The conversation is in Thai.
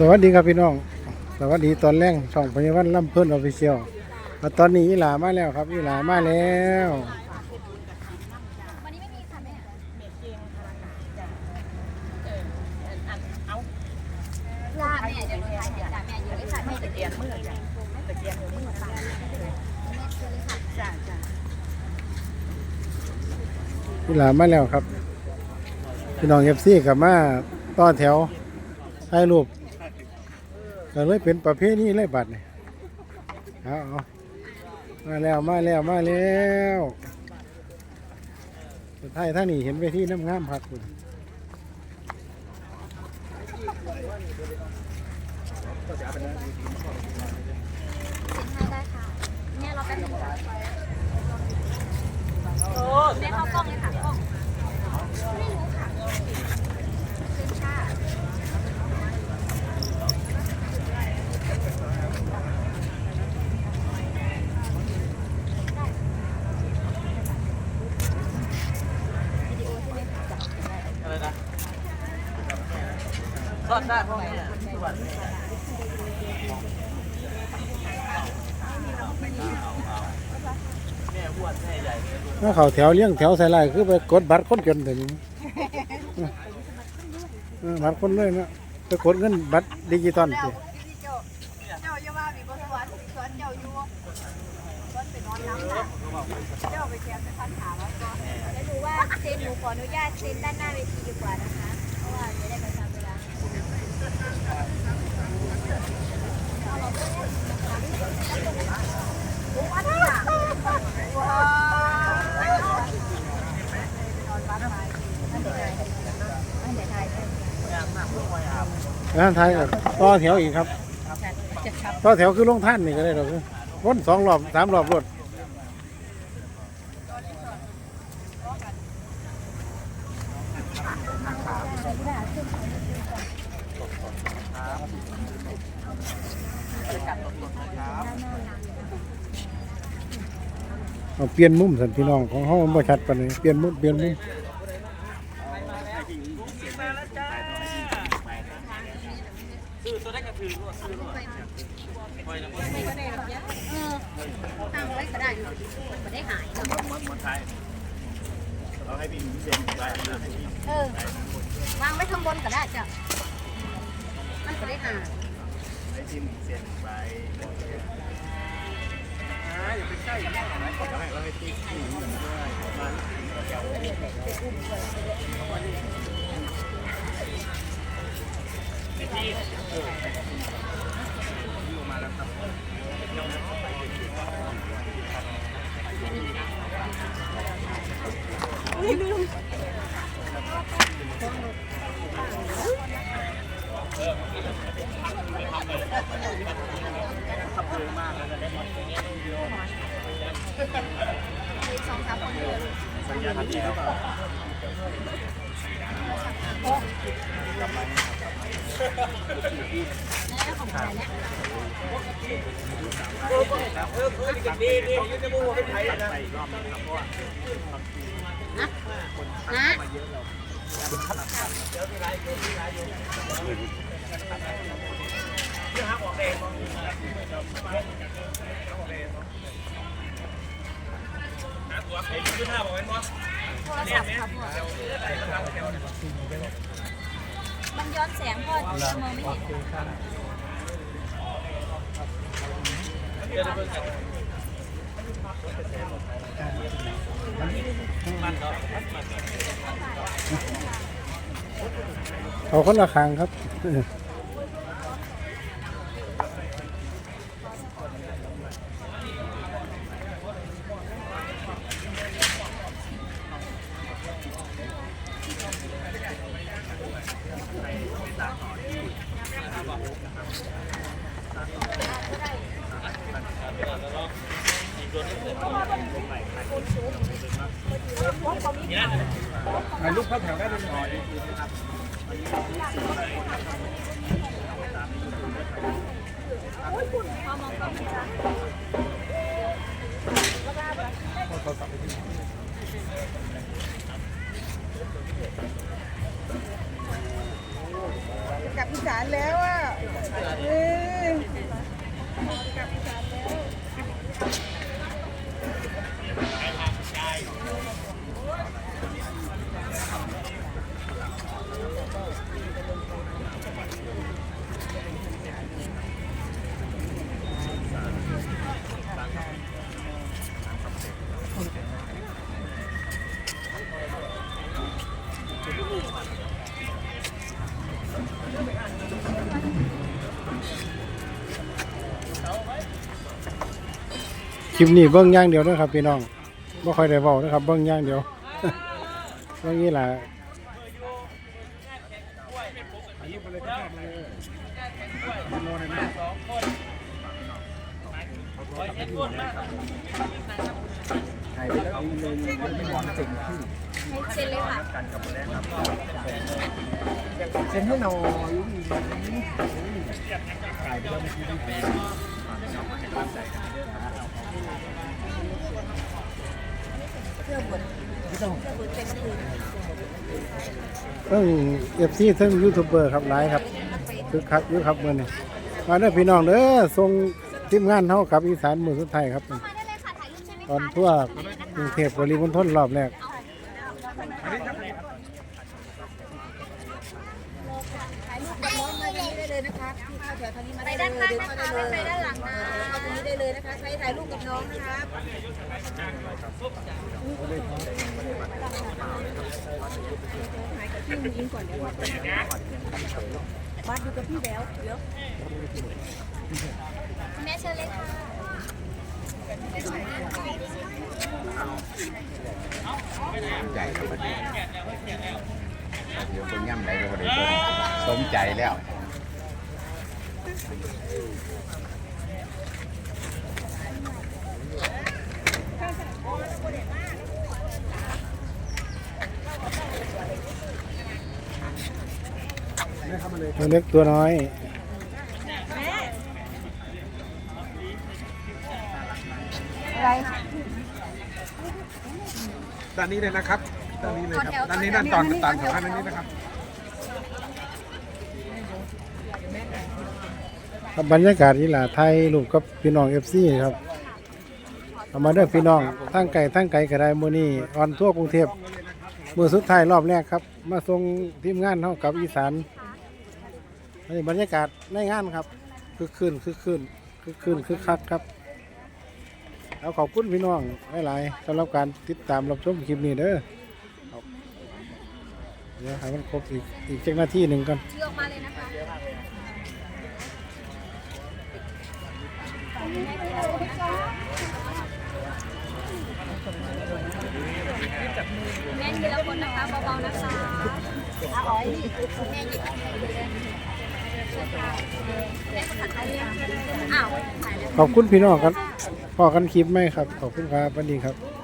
สวัสดีครับพี่น้อง สวัสดีตอนแรกช่องพยาบาลล่ำเพื่นออฟฟิเชียลมาตอนนี้อีหลามาแล้วครับอีหลามาแล้วอีหลามาแล้วครับ พี่น้องเอฟซีกับมาต่อแถวให้รูป ก็เลยเป็นประเภทนี้เลยบัดเนี่ยเอาเอามาแล้วมาแล้วมาแล้วถ่ายท่านนี่เห็นไปที่น้ำงามพักคุณสินให้ได้ค่ะแม่รอแป๊บนึงค่ะแม่เข้ากล้องเลยค่ะกล้องไม่รู้ค่ะเชิญค่ะ อะไรนะ ทอดได้พวกนี้แม่อ้วนแม่ใหญ่ถ้าเขาแถวเลี้ยงแถวใส่ลายคือไปกดบัตรคนจนถึงเออบัตรคนเลยนะไปกดเงินบัตรดิจิตอลสิเจ้าเจ้าอย่าว่ามีบนสวรรค์สวนเจ้าอยู่สวนไปนอนน้ำน่ะเจ้าไปแกมไปพันหาแล้วก็แล้วดูว่าเซ็นหนูขออนุญาตเซ็นด้านหน้าเวทีดีกว่านะคะ เพราะว่าจะได้ป ระจำเวลาร้านไทยกับต่อแถวอีกครับต่อแถวคือลงท่านนี่ก็ได้หรอกวนสองรอบสามรอบรถ เอาเปลี่ยนมุมสันพี่น้องของห้องบ่ชัดปานนี้เปลี่ยนมุมเปลี่ยนมุมวได้กระถือรวดซื้อรวดปล่อยน้ำมันเออตั้งไว้ก็ได้มันไม่ได้หายเนาะเออวางไว้ข้างบนก็ได้จ้ะมันก็ได้หายให้พี่เซ็นไป อย่าไปใกล้เราให้เราให้ติ๊กหนีด้วยมันขับเร็วมากเลยนะมี สองสามคนอยู่สัญญาณดีหรือเปล่าแล้วของใครเนี่ยเออเออดีดียืนจมูกเป็นไทยนะอีกรอบนึงครับเพราะว่านะไอ้ที่ห้าบอกไว้ว่าโทรศัพท์ครับพ่อ มันย้อนแสงพ่อจะมองไม่เห็นเดี๋ยวจะเพิ่งกันมันเนาะเนาะเอาคนละคางครับ ถ่ายรูปเข้าแถวได้เป็นหน่อย อีสานแล้วอะเออกลับอีสานแล้ว คลิปนี้เบิ่งย่างเดียวนะครับพี่น้องบ่ค่อยได้เว้านะครับ เบิ่งย่างเดียวเบิ่งนี่ล่ะถ่ายไปแล้วมีเลยไม่หวังเจ๋งที่เซ็นเลยค่ะเซ็นให้นอยยุ่งอีกถ่ายไปแล้วเมื่อกี้ที่ เป็นเพิ่ง FC เทั้งยูทูบเบอร์ครับหลายครับคึกคักอยู่ครับเมื้อนี้มาเด้อพี่น้องเด้อส่งทีมงานเฮากับอีสานมือสุดท้ายครับตอนทั่วกรุงเทพปริมณฑลรอบแรกไปด้านยข้างนะคะเลยไปด้านหลังนะเข้าตรง นะคะใครถ่ายรูปกับน้องนะครับถ่ายกับัดอยู่กับพี่แล้วเดี๋ยวแม่เชิญเลยค่ะใหญ่แล้วเดี๋ยวเป็นย่ำไหนก็ได้สมใจแล้ว ตัวเล็กตัวน้อยอะไรด้านนี้เลยนะครับ ด้านนี้เลยครับ ด้านนี้ด้านตอนตอนแถวด้านนี้นะครับครับบรรยากาศนี่ล่ะไทยรูปกับพี่น้อง FC ครับเอามาเด้อพี่น้องทั้งไก่ทั้งไก่ก็ได้มื้อนี้ออนทั่วกรุงเทพมื้อสุดท้ายรอบแรกครับ มาส่งทีมงานเฮากับอีสาน นี่บรรยากาศในงานครับคือคืนคือคืนคือคืนคือคักครับเอาขอบคุณพี่น้องหลายๆสำหรับการติดตามรับชมคลิปนี้เด้อครับเดี๋ยวให้มันครบอีกอีกจักนาทีหนึ่งกันเชือกมาเลยนะคะแม่ทีละคนนะคะเบาๆนะคะอาอ๋อยแม่หยิบแม่ ขอบคุณพี่น้องครับพอกันคลิปไหมครับ ขอบคุณครับสวัสดีครับ